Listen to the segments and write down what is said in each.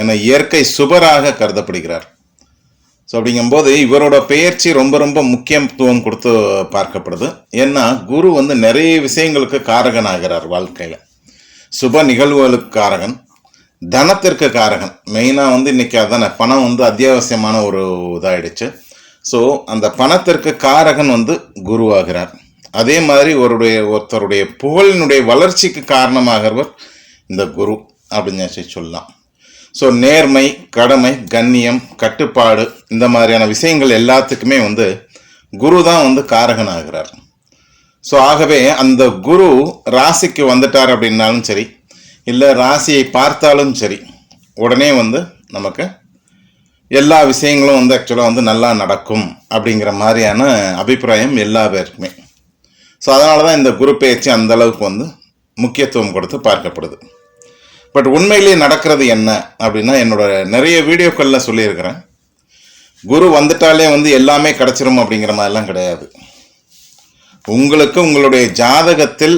என இயற்கை சுபராக கருதப்படுகிறார். ஸோ அப்படிங்கும்போது இவரோட பெயர்ச்சி ரொம்ப ரொம்ப முக்கியத்துவம் கொடுத்து பார்க்கப்படுது. ஏன்னா குரு வந்து நிறைய விஷயங்களுக்கு காரகனாகிறார் வாழ்க்கையில். சுப நிகழ்வுகளுக்கு காரகன் தனத்திற்கு காரகன். மெயினாக வந்து இன்றைக்கி அதானே பணம் வந்து அத்தியாவசியமான ஒரு இதாயிடுச்சு. ஸோ அந்த பணத்திற்கு காரகன் வந்து குருவாகிறார். அதே மாதிரி ஒருடைய ஒருத்தருடைய புகழினுடைய வளர்ச்சிக்கு காரணமாகிறவர் இந்த குரு அப்படின்னு சொல்லி சொல்லலாம். ஸோ நேர்மை கடமை கண்ணியம் கட்டுப்பாடு இந்த மாதிரியான விஷயங்கள் எல்லாத்துக்குமே வந்து குரு தான் வந்து காரகன் ஆகிறார் ஸோ ஆகவே அந்த குரு ராசிக்கு வந்துட்டார் அப்படின்னாலும் சரி இல்லை ராசியை பார்த்தாலும் சரி உடனே வந்து நமக்கு எல்லா விஷயங்களும் வந்து ஆக்சுவலாக வந்து நல்லா நடக்கும் அப்படிங்கிற மாதிரியான அபிப்பிராயம் எல்லா பேருக்குமே. ஸோ அதனால தான் இந்த குரு பயிற்சி அந்த அளவுக்கு வந்து முக்கியத்துவம் கொடுத்து பார்க்கப்படுது. பட் உண்மையிலேயே நடக்கிறது என்ன அப்படின்னா என்னோட நிறைய வீடியோக்களில் சொல்லியிருக்கிறேன். குரு வந்துட்டாலே வந்து எல்லாமே கிடச்சிரும் அப்படிங்கிற மாதிரிலாம் கிடையாது. உங்களுக்கு உங்களுடைய ஜாதகத்தில்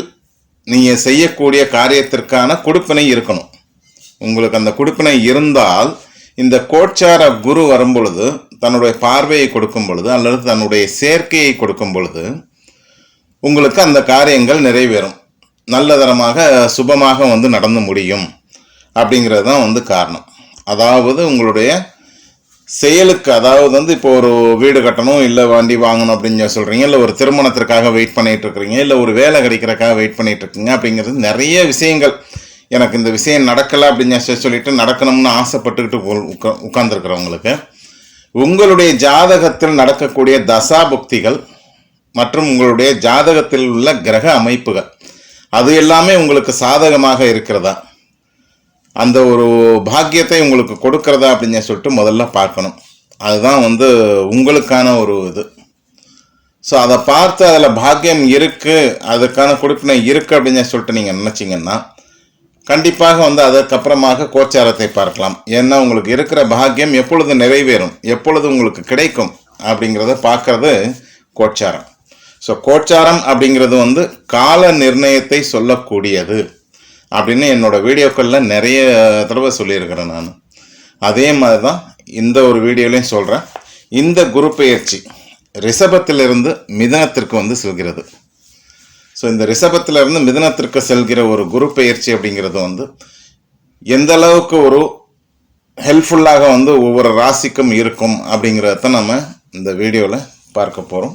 நீங்கள் செய்யக்கூடிய காரியத்திற்கான கொடுப்பினை இருக்கணும். உங்களுக்கு அந்த கொடுப்பினை இருந்தால் இந்த கோட்சார குரு வரும் பொழுது தன்னுடைய பார்வையை கொடுக்கும் பொழுது அல்லது தன்னுடைய சேர்க்கையை கொடுக்கும் பொழுது உங்களுக்கு அந்த காரியங்கள் நிறைவேறும். நல்லதரமாக சுபமாக வந்து நடந்து முடியும். அப்படிங்கிறது தான் வந்து காரணம். அதாவது உங்களுடைய செயலுக்கு அதாவது வந்து இப்போ ஒரு வீடு கட்டணும் இல்லை வண்டி வாங்கணும் அப்படின்னு சொல்கிறீங்க இல்லை ஒரு திருமணத்திற்காக வெயிட் பண்ணிகிட்டு இருக்கிறீங்க இல்லை ஒரு வேலை கிடைக்கிறக்காக வெயிட் பண்ணிகிட்டு இருக்கீங்க அப்படிங்கிறது நிறைய விஷயங்கள். எனக்கு இந்த விஷயம் நடக்கலை அப்படின்னு சொல்லி சொல்லிட்டு நடக்கணும்னு ஆசைப்பட்டுக்கிட்டு உட்கா உட்காந்துருக்குறவங்களுக்கு உங்களுடைய ஜாதகத்தில் நடக்கக்கூடிய தசாபுக்திகள் மற்றும் உங்களுடைய ஜாதகத்தில் உள்ள கிரக அமைப்புகள் அது எல்லாமே உங்களுக்கு சாதகமாக இருக்கிறதா? அந்த ஒரு பாக்கியத்தை உங்களுக்கு கொடுக்கறதா அப்படின்னு சொல்லிட்டு முதல்ல பார்க்கணும். அதுதான் வந்து உங்களுக்கான ஒரு இது. ஸோ அதை பார்த்து அதில் பாக்கியம் இருக்குது அதுக்கான கொடுப்பினை இருக்குது அப்படின்னு சொல்லிட்டு நீங்கள் நினச்சிங்கன்னா கண்டிப்பாக வந்து அதற்கப்புறமாக கோச்சாரத்தை பார்க்கலாம். ஏன்னா உங்களுக்கு இருக்கிற பாக்கியம் எப்பொழுது நிறைவேறும் எப்பொழுது உங்களுக்கு கிடைக்கும் அப்படிங்கிறத பார்க்கறது கோச்சாரம். ஸோ கோச்சாரம் அப்படிங்கிறது வந்து கால நிர்ணயத்தை சொல்லக்கூடியது. அப்படின்னு என்னோட வீடியோக்களில் நிறைய தடவை சொல்லியிருக்கிறேன் நான். அதே மாதிரி தான் இந்த ஒரு வீடியோலையும் சொல்கிறேன் இந்த குரு பெயர்ச்சி ரிஷபத்திலிருந்து மிதனத்திற்கு வந்து செல்கிறது. ஸோ இந்த ரிஷபத்திலிருந்து மிதனத்திற்கு செல்கிற ஒரு குரு பெயர்ச்சி அப்படிங்கிறது வந்து எந்த அளவுக்கு ஒரு ஹெல்ப்ஃபுல்லாக வந்து ஒவ்வொரு ராசிக்கும் இருக்கும் அப்படிங்கிறத நம்ம இந்த வீடியோவில் பார்க்க போகிறோம்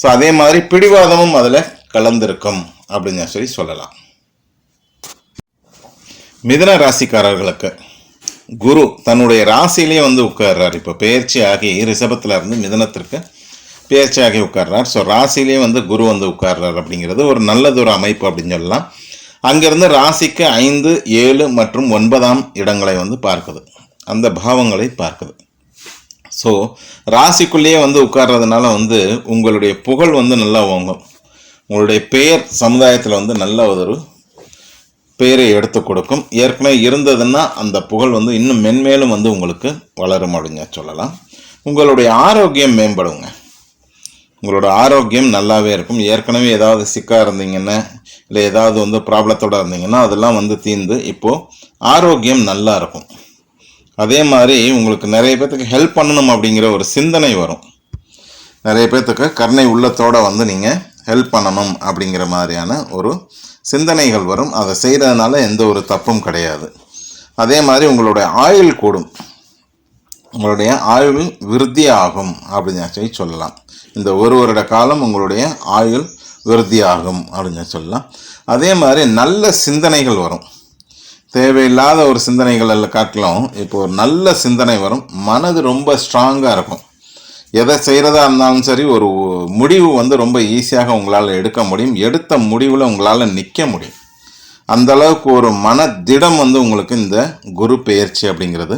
ஸோ அதே மாதிரி பிடிவாதமும் அதில் கலந்திருக்கும் அப்படின்னு சொல்லி சொல்லலாம். மிதன ராசிக்காரர்களுக்கு குரு தன்னுடைய ராசியிலேயே வந்து உட்கார்றார். இப்போ பேர்ச்சி ஆகி ரிஷபத்தில் இருந்து மிதனத்திற்கு பெயர்ச்சி ஆகி உட்கார்றார். ஸோ ராசியிலேயே வந்து குரு வந்து உட்கார்றார் அப்படிங்கிறது ஒரு நல்லது ஒரு அமைப்பு அப்படின்னு சொல்லலாம். அங்கேருந்து ராசிக்கு ஐந்து ஏழு மற்றும் ஒன்பதாம் இடங்களை வந்து பார்க்குது. அந்த பாவங்களை பார்க்குது. ஸோ ராசிக்குள்ளேயே வந்து உட்கார்றதுனால வந்து உங்களுடைய புகழ் வந்து நல்லா வாங்கும் உங்களுடைய பெயர் சமுதாயத்தில் வந்து நல்ல ஒரு பெயரை எடுத்து கொடுக்கும். ஏற்கனவே இருந்ததுன்னா அந்த புகழ் வந்து இன்னும் மென்மேலும் வந்து உங்களுக்கு வளரும் அப்படின்னு சொல்லலாம். உங்களுடைய ஆரோக்கியம் மேம்படுங்க. உங்களோட ஆரோக்கியம் நல்லாவே இருக்கும். ஏற்கனவே ஏதாவது சிக்காக இருந்தீங்கன்னா இல்லை ஏதாவது வந்து ப்ராப்ளத்தோடு இருந்தீங்கன்னா அதெல்லாம் வந்து தீர்ந்து இப்போது ஆரோக்கியம் நல்லா இருக்கும். அதே மாதிரி உங்களுக்கு நிறைய பேர்த்துக்கு ஹெல்ப் பண்ணணும் அப்படிங்கிற ஒரு சிந்தனை வரும். நிறைய பேர்த்துக்கு கருணை உள்ளத்தோடு வந்து நீங்கள் ஹெல்ப் பண்ணணும் அப்படிங்கிற மாதிரியான ஒரு சிந்தனைகள் வரும். அதை செய்கிறதுனால எந்த ஒரு தப்பும் கிடையாது. அதே மாதிரி உங்களுடைய ஆயுள் கூடும். உங்களுடைய ஆயுள் விருத்தி ஆகும் அப்படின்னு சொல்லி சொல்லலாம். இந்த ஒரு வருட காலம் உங்களுடைய ஆயுள் விருத்தி ஆகும் அப்படின்னு சொல்லலாம். அதே மாதிரி நல்ல சிந்தனைகள் வரும். தேவையில்லாத ஒரு சிந்தனைகள் எல்லாம் காட்டிலும் இப்போ ஒரு நல்ல சிந்தனை வரும். மனது ரொம்ப ஸ்ட்ராங்காக இருக்கும். எதை செய்கிறதா இருந்தாலும் சரி ஒரு முடிவு வந்து ரொம்ப ஈஸியாக உங்களால் எடுக்க முடியும். எடுத்த முடிவில் உங்களால் நிற்க முடியும். அந்த அளவுக்கு ஒரு மன திடம் வந்து உங்களுக்கு இந்த குரு பெயர்ச்சி அப்படிங்கிறது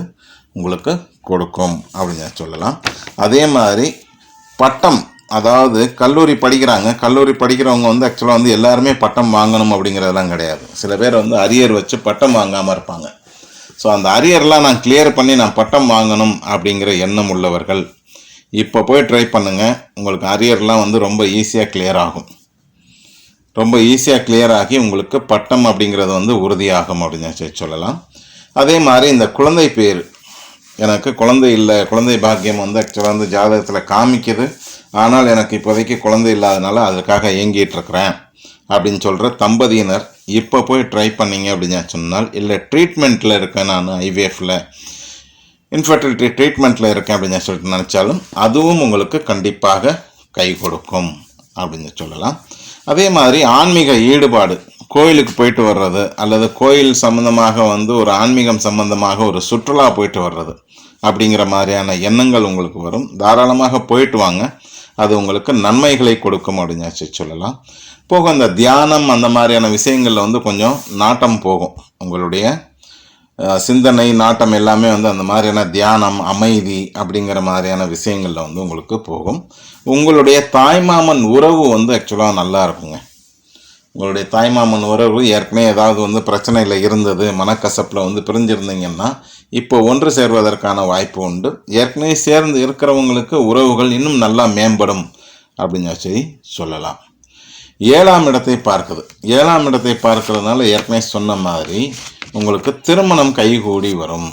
உங்களுக்கு கொடுக்கும் அப்படின்னு சொல்லலாம். அதே மாதிரி பட்டம் அதாவது கல்லூரி படிக்கிறாங்க. கல்லூரி படிக்கிறவங்க வந்து ஆக்சுவலாக வந்து எல்லாருமே பட்டம் வாங்கணும் அப்படிங்கிறதெல்லாம் கிடையாது. சில பேர் வந்து அரியர் வச்சு பட்டம் வாங்காமல் இருப்பாங்க. ஸோ அந்த அரியர்லாம் நான் கிளியர் பண்ணி நான் பட்டம் வாங்கணும் அப்படிங்கிற எண்ணம் உள்ளவர்கள் இப்போ போய் ட்ரை பண்ணுங்கள் உங்களுக்கு அரியர்லாம் வந்து ரொம்ப ஈஸியாக கிளியர் ஆகும். ரொம்ப ஈஸியாக கிளியர் ஆகி உங்களுக்கு பட்டம் அப்படிங்கிறது வந்து உறுதியாகும் அப்படின்னு சொல்லலாம். அதே மாதிரி இந்த குழந்தை பேர் எனக்கு குழந்தை இல்லை குழந்தை பாக்கியம் வந்து ஆக்சுவலாக வந்து ஜாதகத்தில் காமிக்குது. ஆனால் எனக்கு இப்போதைக்கு குழந்தை இல்லாதனால அதுக்காக இயங்கிட்டுருக்கிறேன் அப்படின்னு சொல்கிற தம்பதியினர் இப்போ போய் ட்ரை பண்ணீங்க அப்படின்னு சொன்னால் இல்லை ட்ரீட்மெண்ட்டில் இருக்கேன் நான் ஐவிஎஃப்பில் இன்ஃபர்டிலிட்டி ட்ரீட்மெண்ட்டில் இருக்கேன் அப்படின்னு சொல்லிட்டு நினச்சாலும் அதுவும் உங்களுக்கு கண்டிப்பாக கை கொடுக்கும் அப்படின்னு சொல்லலாம். அதே மாதிரி ஆன்மீக ஈடுபாடு கோயிலுக்கு போயிட்டு வர்றது அல்லது கோயில் சம்மந்தமாக வந்து ஒரு ஆன்மீகம் சம்பந்தமாக ஒரு சுற்றுலா போயிட்டு வர்றது அப்படிங்கிற மாதிரியான எண்ணங்கள் உங்களுக்கு வரும். தாராளமாக போயிட்டு வாங்க. அது உங்களுக்கு நன்மைகளை கொடுக்கும் அப்படின்னு சொல்லலாம். போக அந்த தியானம் அந்த மாதிரியான விஷயங்களில் வந்து கொஞ்சம் நாட்டம் போகும். உங்களுடைய சிந்தனை நாட்டம் எல்லாமே வந்து அந்த மாதிரியான தியானம் அமைதி அப்படிங்கிற மாதிரியான விஷயங்களில் வந்து உங்களுக்கு போகும். உங்களுடைய தாய்மாமன் உறவு வந்து ஆக்சுவலாக நல்லா இருக்குங்க. உங்களுடைய தாய்மாமன் உறவு ஏற்கனவே ஏதாவது வந்து பிரச்சனையில் இருந்தது மனக்கசப்பில் வந்து பிரிஞ்சிருந்தீங்கன்னா இப்போ ஒன்று சேர்வதற்கான வாய்ப்பு உண்டு. ஏற்கனவே சேர்ந்து இருக்கிறவங்களுக்கு உறவுகள் இன்னும் நல்லா மேம்படும் அப்படின்னு சொல்லி சொல்லலாம். ஏழாம் இடத்தை பார்க்குது. ஏழாம் இடத்தை பார்க்கறதுனால ஏற்கனவே சொன்ன மாதிரி உங்களுக்கு திருமணம் கைகூடி வரும்.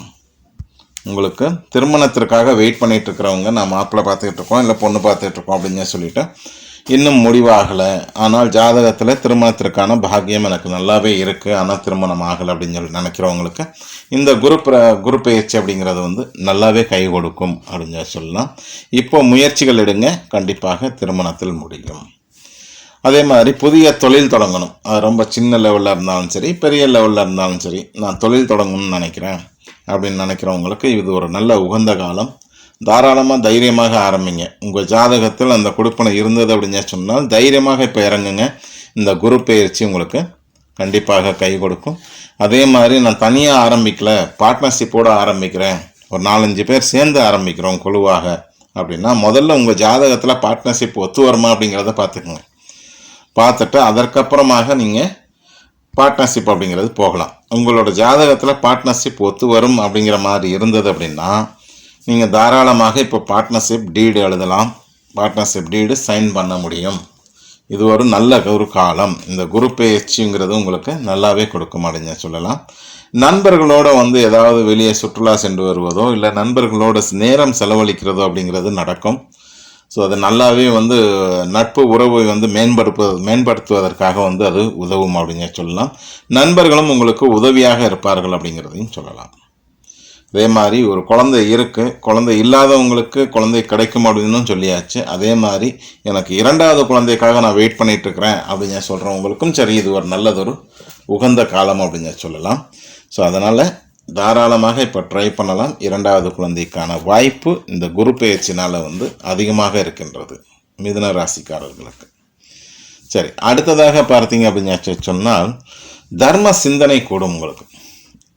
உங்களுக்கு திருமணத்திற்காக வெயிட் பண்ணிகிட்டு இருக்கிறவங்க நான் மாப்பிள்ளை பார்த்துக்கிட்டு இருக்கோம் இல்லை பொண்ணு பார்த்துக்கிட்டு இருக்கோம் அப்படின்னு சொல்லிட்டு இன்னும் முடிவாகலை. ஆனால் ஜாதகத்தில் திருமணத்திற்கான பாக்கியம் எனக்கு நல்லாவே இருக்குது ஆனால் திருமணம் ஆகலை அப்படின்னு சொல்லி நினைக்கிறவங்களுக்கு இந்த குரு பிர குரு பயிற்சி அப்படிங்கிறது வந்து நல்லாவே கை கொடுக்கும் அப்படின்னு சொல்லி சொல்லலாம். இப்போ முயற்சிகள் எடுங்க. கண்டிப்பாக திருமணத்தில் முடியும். அதே மாதிரி புதிய தொழில் தொடங்கணும். அது ரொம்ப சின்ன லெவலில் இருந்தாலும் சரி பெரிய லெவலில் இருந்தாலும் சரி நான் தொழில் தொடங்கணும்னு நினைக்கிறேன் அப்படின்னு நினைக்கிறவங்களுக்கு இது ஒரு நல்ல உகந்த காலம். தாராளமாக தைரியமாக ஆரம்பிங்க. உங்கள் ஜாதகத்தில் அந்த கொடுப்பனை இருந்தது அப்படின்னு சொன்னால் தைரியமாக இப்போ இறங்குங்க. இந்த குரு பயிற்சி உங்களுக்கு கண்டிப்பாக கை கொடுக்கும். அதே மாதிரி நான் தனியாக ஆரம்பிக்கல பார்ட்னர்ஷிப்போடு ஆரம்பிக்கிறேன். ஒரு நாலஞ்சு பேர் சேர்ந்து ஆரம்பிக்கிறோம் குழுவாக அப்படின்னா முதல்ல உங்கள் ஜாதகத்தில் பார்ட்னர்ஷிப் ஒத்து வருமா அப்படிங்கிறத பார்த்துக்குங்க. பார்த்துட்டு அதற்கப்புறமாக நீங்கள் பார்ட்னர்ஷிப் அப்படிங்கிறது போகலாம். உங்களோட ஜாதகத்தில் பார்ட்னர்ஷிப் ஒத்து வரும் அப்படிங்கிற மாதிரி இருந்தது அப்படின்னா நீங்கள் தாராளமாக இப்போ பார்ட்னர்ஷிப் டீடு எழுதலாம். பார்ட்னர்ஷிப் டீடு சைன் பண்ண முடியும். இது ஒரு நல்ல ஒரு காலம். இந்த குரு பயிற்சிங்கிறது உங்களுக்கு நல்லாவே கொடுக்கும் மாட்டேங்க சொல்லலாம். நண்பர்களோட வந்து ஏதாவது வெளியே சுற்றுலா சென்று வருவதோ இல்லை நண்பர்களோட நேரம் செலவழிக்கிறதோ அப்படிங்கிறது நடக்கும். ஸோ அது நல்லாவே வந்து நட்பு உறவை வந்து மேம்படுத்து மேம்படுத்துவதற்காக வந்து அது உதவும் அப்படிங்க சொல்லலாம். நண்பர்களும் உங்களுக்கு உதவியாக இருப்பார்கள் அப்படிங்கிறதையும் சொல்லலாம். அதே மாதிரி ஒரு குழந்தை இருக்குது குழந்தை இல்லாதவங்களுக்கு குழந்தை கிடைக்கும் அப்படின்னு சொல்லியாச்சு. அதே மாதிரி எனக்கு இரண்டாவது குழந்தைக்காக நான் வெயிட் பண்ணிகிட்ருக்கிறேன் அப்படின்னு சொல்கிறவங்களுக்கும் சரி இது ஒரு நல்லதொரு உகந்த காலம் அப்படின்னு சொல்லலாம். ஸோ அதனால் தாராளமாக இப்போ ட்ரை பண்ணலாம். இரண்டாவது குழந்தைக்கான வாய்ப்பு இந்த குரு பயிற்சினால் வந்து அதிகமாக இருக்கின்றது மிதுன ராசிக்காரர்களுக்கு. சரி அடுத்ததாக பார்த்தீங்க அப்படின்னு சொன்னால் தர்ம சிந்தனை கூடும் உங்களுக்கு.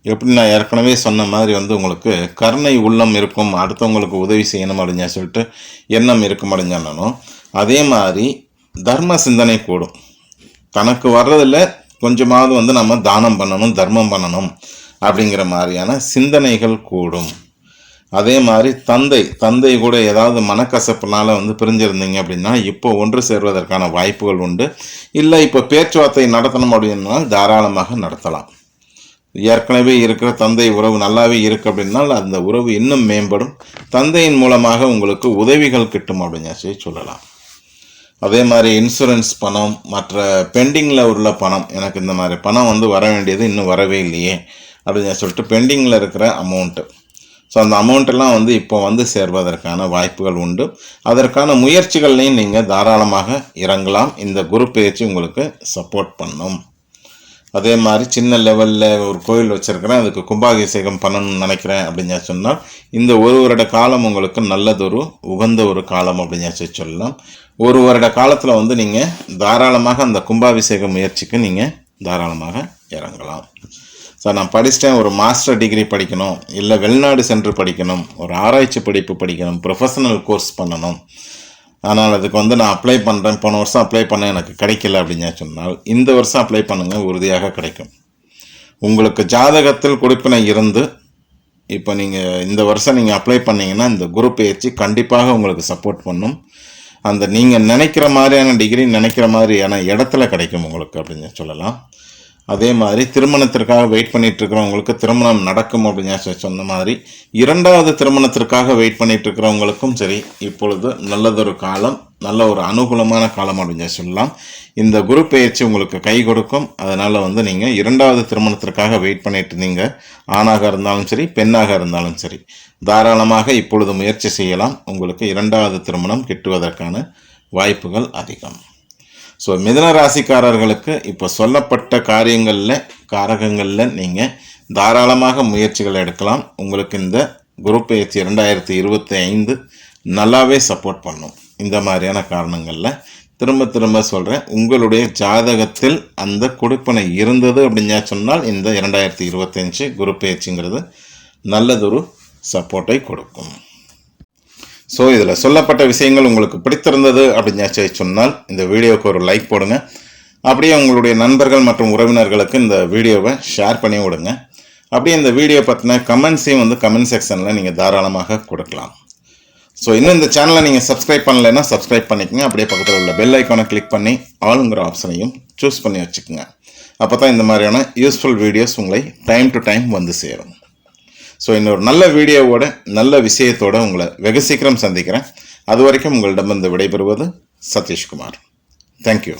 எப்படி நான் ஏற்கனவே சொன்ன மாதிரி வந்து உங்களுக்கு கருணை உள்ளம் இருக்கும் அடுத்தவங்களுக்கு உதவி செய்யணும் அப்படின்னு சொல்லிட்டு எண்ணம் இருக்கும் அப்படின்னு அதே மாதிரி தர்ம சிந்தனை கூடும். தனக்கு வர்றதில் கொஞ்சமாவது வந்து நம்ம தானம் பண்ணணும் தர்மம் பண்ணணும் அப்படிங்கிற மாதிரியான சிந்தனைகள் கூடும். அதே மாதிரி தந்தை தந்தை கூட ஏதாவது மனக்கசப்புனால் வந்து பிரிஞ்சிருந்தீங்க அப்படின்னா இப்போ ஒன்று சேர்வதற்கான வாய்ப்புகள் உண்டு. இல்லை இப்போ பேச்சுவார்த்தை நடத்தணும் அப்படின்னா தாராளமாக நடத்தலாம். ஏற்கனவே இருக்கிற தந்தை உறவு நல்லாவே இருக்கு அப்படின்னால் அந்த உறவு இன்னும் மேம்படும். தந்தையின் மூலமாக உங்களுக்கு உதவிகள் கிட்டும் அப்படின்னு சொல்லி சொல்லலாம். அதே மாதிரி இன்சூரன்ஸ் பணம் மற்ற பெண்டிங்கில் உள்ள பணம் எனக்கு இந்த மாதிரி பணம் வந்து வர வேண்டியது இன்னும் வரவே இல்லையே அப்படின்னு சொல்லிட்டு பெண்டிங்கில் இருக்கிற அமௌண்ட்டு ஸோ அந்த அமௌண்ட்டெல்லாம் வந்து இப்போ வந்து சேர்வதற்கான வாய்ப்புகள் உண்டு. அதற்கான முயற்சிகள்லையும் நீங்கள் தாராளமாக இறங்கலாம். இந்த குரு பயிற்சி உங்களுக்கு சப்போர்ட் பண்ணும். அதே மாதிரி சின்ன லெவலில் ஒரு கோயில் வச்சுருக்கிறேன். அதுக்கு கும்பாபிஷேகம் பண்ணணும்னு நினைக்கிறேன் அப்படின்னு சொன்னால் இந்த ஒரு வருட காலம் உங்களுக்கு நல்லதொரு உகந்த ஒரு காலம் அப்படின்னு சொல்லலாம். ஒரு வருட காலத்தில் வந்து நீங்கள் தாராளமாக அந்த கும்பாபிஷேக முயற்சிக்கு நீங்கள் தாராளமாக இறங்கலாம். சார் நான் படிச்சிட்டேன். ஒரு மாஸ்டர் டிகிரி படிக்கணும். இல்லை வெளிநாடு சென்று படிக்கணும். ஒரு ஆராய்ச்சி படிப்பு படிக்கணும். ப்ரொஃபஷனல் கோர்ஸ் பண்ணணும். ஆனால் அதுக்கு வந்து நான் அப்ளை பண்ணுறேன் போன வருஷம் அப்ளை பண்ண எனக்கு கிடைக்கல அப்படின்னு சொன்னால் இந்த வருஷம் அப்ளை பண்ணுங்கள் உறுதியாக கிடைக்கும். உங்களுக்கு ஜாதகத்தில் கொடுப்பினை இருந்து இப்போ நீங்கள் இந்த வருஷம் நீங்கள் அப்ளை பண்ணிங்கன்னா இந்த குரு பயிற்சி கண்டிப்பாக உங்களுக்கு சப்போர்ட் பண்ணும். அந்த நீங்கள் நினைக்கிற மாதிரியான டிகிரி நினைக்கிற மாதிரியான இடத்துல கிடைக்கும் உங்களுக்கு அப்படின்னு சொல்லலாம். அதே மாதிரி திருமணத்திற்காக வெயிட் பண்ணிட்டு இருக்கிறவங்களுக்கு திருமணம் நடக்கும் அப்படின்னு சொல்லி சொன்ன மாதிரி இரண்டாவது திருமணத்திற்காக வெயிட் பண்ணிட்டு இருக்கிறவங்களுக்கும் சரி இப்பொழுது நல்லதொரு காலம் நல்ல ஒரு அனுகூலமான காலம் அப்படின்னு சொல்லலாம். இந்த குரு பயிற்சி உங்களுக்கு கை கொடுக்கும். அதனால் வந்து நீங்கள் இரண்டாவது திருமணத்திற்காக வெயிட் பண்ணிட்டு இருந்தீங்க ஆணாக இருந்தாலும் சரி பெண்ணாக இருந்தாலும் சரி தாராளமாக இப்பொழுது முயற்சி செய்யலாம். உங்களுக்கு இரண்டாவது திருமணம் கிட்டுவதற்கான வாய்ப்புகள் அதிகம். ஸோ மிதன ராசிக்காரர்களுக்கு இப்போ சொல்லப்பட்ட காரியங்களில் காரகங்களில் நீங்கள் தாராளமாக முயற்சிகள் எடுக்கலாம். உங்களுக்கு இந்த குரு பயிற்சி ரெண்டாயிரத்தி இருபத்தி ஐந்து நல்லாவே சப்போர்ட் பண்ணும். இந்த மாதிரியான காரணங்களில் திரும்ப திரும்ப சொல்கிறேன் உங்களுடைய ஜாதகத்தில் அந்த கொடுப்பனை இருந்தது அப்படின்னா சொன்னால் இந்த இரண்டாயிரத்தி இருபத்தஞ்சு குரு பயிற்சிங்கிறது நல்லதொரு சப்போர்ட்டை கொடுக்கும். ஸோ இதில் சொல்லப்பட்ட விஷயங்கள் உங்களுக்கு பிடித்திருந்தது அப்படின்னு சொன்னால் இந்த வீடியோவுக்கு ஒரு லைக் போடுங்க. அப்படியே உங்களுடைய நண்பர்கள் மற்றும் உறவினர்களுக்கு இந்த வீடியோவை ஷேர் பண்ணி விடுங்க. அப்படியே இந்த வீடியோ பற்றின கமெண்ட்ஸையும் வந்து கமெண்ட் செக்ஷனில் நீங்கள் தாராளமாக கொடுக்கலாம். ஸோ இன்னும் இந்த சேனலை நீங்கள் சப்ஸ்கிரைப் பண்ணலைன்னா சப்ஸ்கிரைப் பண்ணிக்கோங்க. அப்படியே பக்கத்தில் உள்ள பெல் ஐக்கானை கிளிக் பண்ணி ஆளுங்கிற ஆப்ஷனையும் சூஸ் பண்ணி வச்சுக்கோங்க. அப்போ தான் இந்த மாதிரியான யூஸ்ஃபுல் வீடியோஸ் உங்களை டைம் டு டைம் வந்து சேரும். ஸோ இன்னொரு நல்ல வீடியோவோட நல்ல விஷயத்தோட உங்களை வெகு சீக்கிரம் சந்திக்கிறேன். அது வரைக்கும் உங்களிடமிருந்து விடைபெறுவது சதீஷ்குமார். தேங்க்யூ